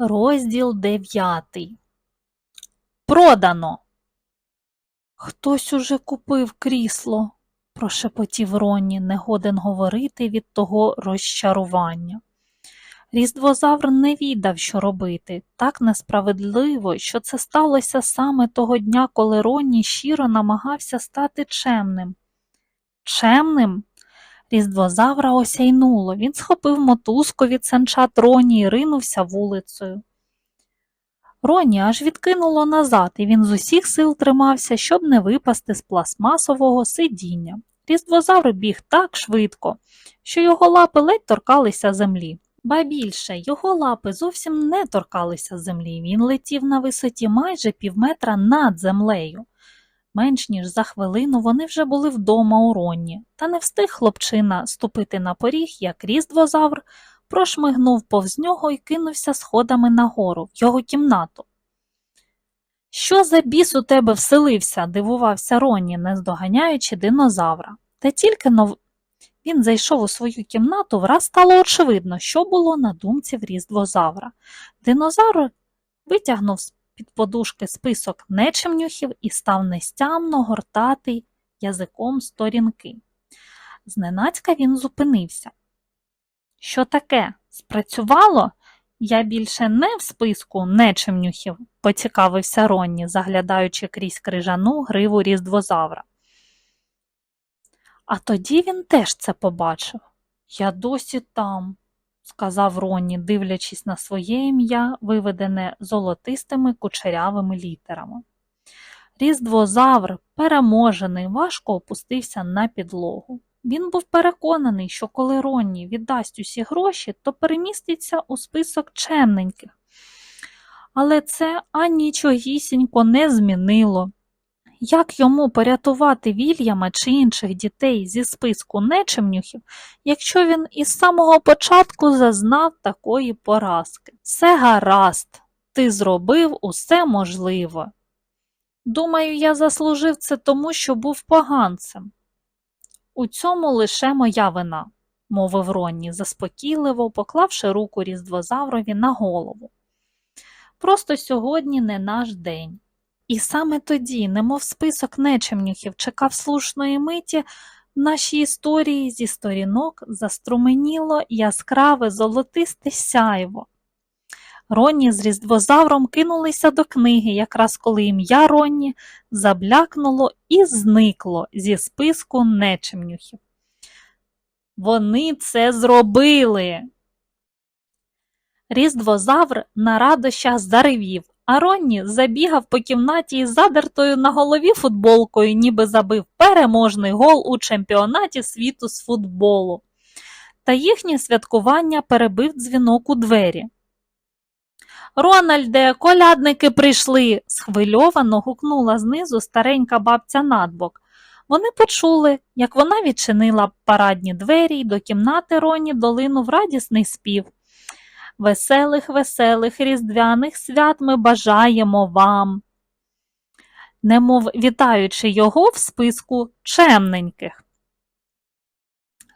Розділ дев'ятий. Продано. Хтось уже купив крісло, прошепотів Ронні, не годен говорити від того розчарування. Різдвозавр не віддав, що робити. Так несправедливо, що це сталося саме того дня, коли Ронні щиро намагався стати чемним. Чемним? Різдвозавра осяйнуло. Він схопив мотузку від санчат Роні і ринувся вулицею. Роні аж відкинуло назад, і він з усіх сил тримався, щоб не випасти з пластмасового сидіння. Різдвозавр біг так швидко, що його лапи ледь торкалися землі. Ба більше, його лапи зовсім не торкалися землі. Він летів на висоті майже півметра над землею. Менш ніж за хвилину вони вже були вдома у Ронні, та не встиг хлопчина ступити на поріг, як різдвозавр прошмигнув повз нього і кинувся сходами нагору в його кімнату. Що за біс у тебе вселився? дивувався Ронні, не здоганяючи динозавра. Та тільки нов... він зайшов у свою кімнату, враз стало очевидно, що було на думці в різдвозавра. Динозавр витягнув з під подушки список нечемнюхів і став нестямно гортати язиком сторінки. Зненацька він зупинився. Що таке? Спрацювало? Я більше не в списку нечемнюхів, поцікавився Ронні, заглядаючи крізь крижану гриву різдвозавра. А тоді він теж це побачив. Я досі там, сказав Ронні, дивлячись на своє ім'я, виведене золотистими кучерявими літерами. Різдвозавр, переможений, важко опустився на підлогу. Він був переконаний, що коли Ронні віддасть усі гроші, то переміститься у список чемненьких. Але це анічогісінько не змінило. Як йому порятувати Вільяма чи інших дітей зі списку нечемнюхів, якщо він із самого початку зазнав такої поразки? Все гаразд, ти зробив усе можливе. Думаю, я заслужив це тому, що був поганцем. У цьому лише моя вина, мовив Ронні, заспокійливо поклавши руку різдвозаврові на голову. Просто сьогодні не наш день. І саме тоді, немов список нечемнюхів, чекав слушної миті, в нашій історії зі сторінок заструменіло яскраве золотисте сяйво. Ронні з різдвозавром кинулися до книги, якраз коли ім'я Ронні заблякнуло і зникло зі списку нечемнюхів. Вони це зробили. Різдвозавр на радощах заревів, а Ронні забігав по кімнаті із задертою на голові футболкою, ніби забив переможний гол у чемпіонаті світу з футболу. Та їхнє святкування перебив дзвінок у двері. Рональде, колядники прийшли, схвильовано гукнула знизу старенька бабця надбок. Вони почули, як вона відчинила парадні двері, і до кімнати Роні долинув радісний спів. Веселих, веселих різдвяних свят ми бажаємо вам, немов вітаючи його в списку чемненьких.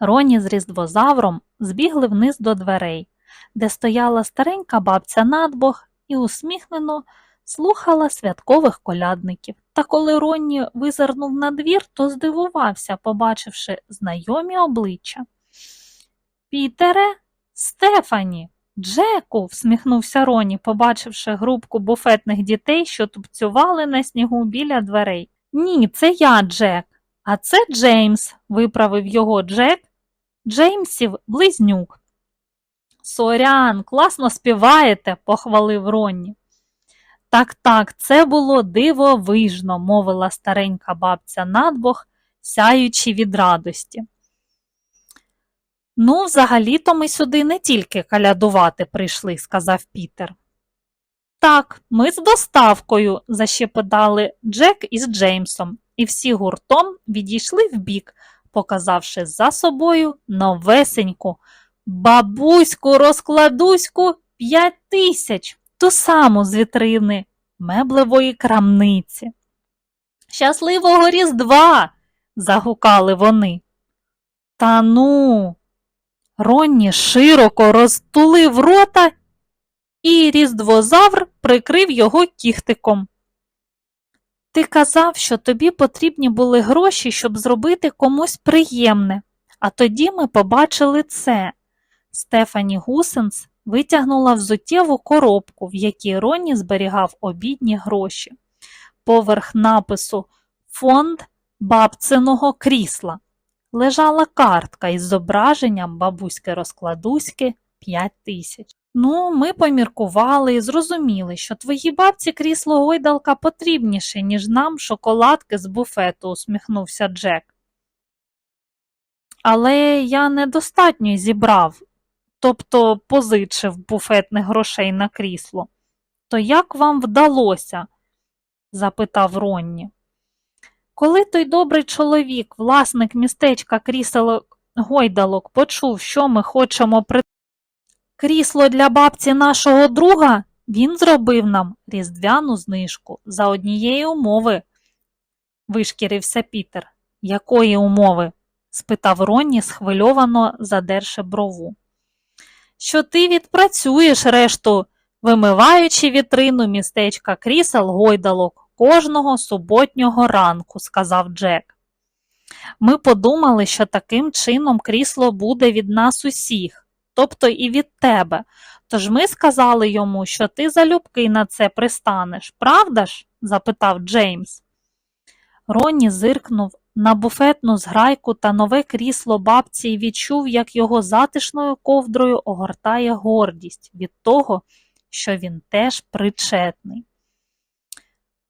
Роні з різдвозавром збігли вниз до дверей, де стояла старенька бабця надбог і усміхнено слухала святкових колядників. Та коли Ронні визирнув на двір, то здивувався, побачивши знайомі обличчя. Пітере, Стефані, Джеку, всміхнувся Роні, побачивши групку буфетних дітей, що тупцювали на снігу біля дверей. Ні, це я, Джек, а це Джеймс, виправив його Джек, Джеймсів близнюк. Сорян, класно співаєте, похвалив Ронні. Так, так, це було дивовижно, мовила старенька бабця надбог, сяючи від радості. Ну, взагалі-то ми сюди не тільки калядувати прийшли, сказав Пітер. Так, ми з доставкою, защепетали Джек із Джеймсом, і всі гуртом відійшли вбік, показавши за собою новесеньку, бабуську розкладуську п'ять тисяч, ту саму з вітрини меблевої крамниці. Щасливого Різдва! загукали вони. Та ну. Ронні широко розтулив рота і різдвозавр прикрив його кіхтиком. Ти казав, що тобі потрібні були гроші, щоб зробити комусь приємне, а тоді ми побачили це. Стефані Гусенс витягнула взуттєву коробку, в якій Ронні зберігав обідні гроші. Поверх напису Фонд бабциного крісла лежала картка із зображенням бабуськи-розкладуськи 5 тисяч. Ну, ми поміркували і зрозуміли, що твоїй бабці крісло гойдалка потрібніше, ніж нам шоколадки з буфету, усміхнувся Джек. Але я недостатньо зібрав, тобто позичив буфетних грошей на крісло. То як вам вдалося? запитав Ронні. Коли той добрий чоловік, власник містечка кріселок гойдалок, почув, що ми хочемо при крісло для бабці нашого друга, він зробив нам різдвяну знижку за однієї умови, вишкірився Пітер. Якої умови? спитав Ронні, схвильовано задерши брову. Що ти відпрацюєш решту, вимиваючи вітрину містечка крісел гойдалок кожного суботнього ранку, сказав Джек. Ми подумали, що таким чином крісло буде від нас усіх, тобто і від тебе. Тож ми сказали йому, що ти залюбки на це пристанеш, правда ж? запитав Джеймс. Ронні зиркнув на буфетну зграйку та нове крісло бабці і відчув, як його затишною ковдрою огортає гордість від того, що він теж причетний.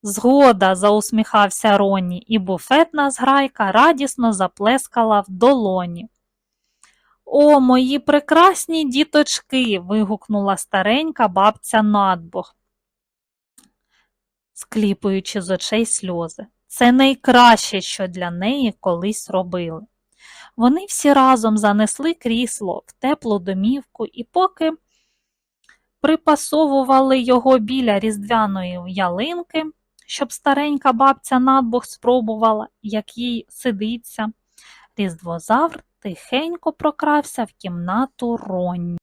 Згода, заусміхався Ронні, і буфетна зграйка радісно заплескала в долоні. О, мої прекрасні діточки. вигукнула старенька бабця надбог, скліпуючи з очей сльози. Це найкраще, що для неї колись робили. Вони всі разом занесли крісло в теплу домівку і поки припасовували його біля різдвяної ялинки, щоб старенька бабця надбог спробувала, як їй сидиться, різдвозавр тихенько прокрався в кімнату Ронні.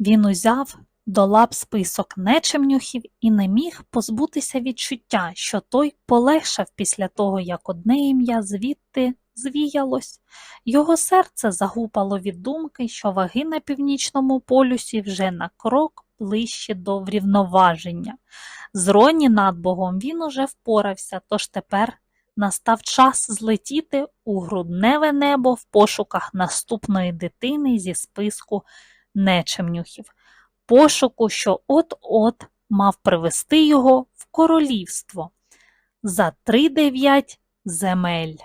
Він узяв до лап список нечемнюхів і не міг позбутися відчуття, що той полегшав після того, як одне ім'я звідти звіялось. Його серце загупало від думки, що ваги на північному полюсі вже на крок ближче до врівноваження. З Ронні над Богом він уже впорався, тож тепер настав час злетіти у грудневе небо в пошуках наступної дитини зі списку нечемнюхів пошуку, що от-от мав привести його в королівство за три дев'ять земель.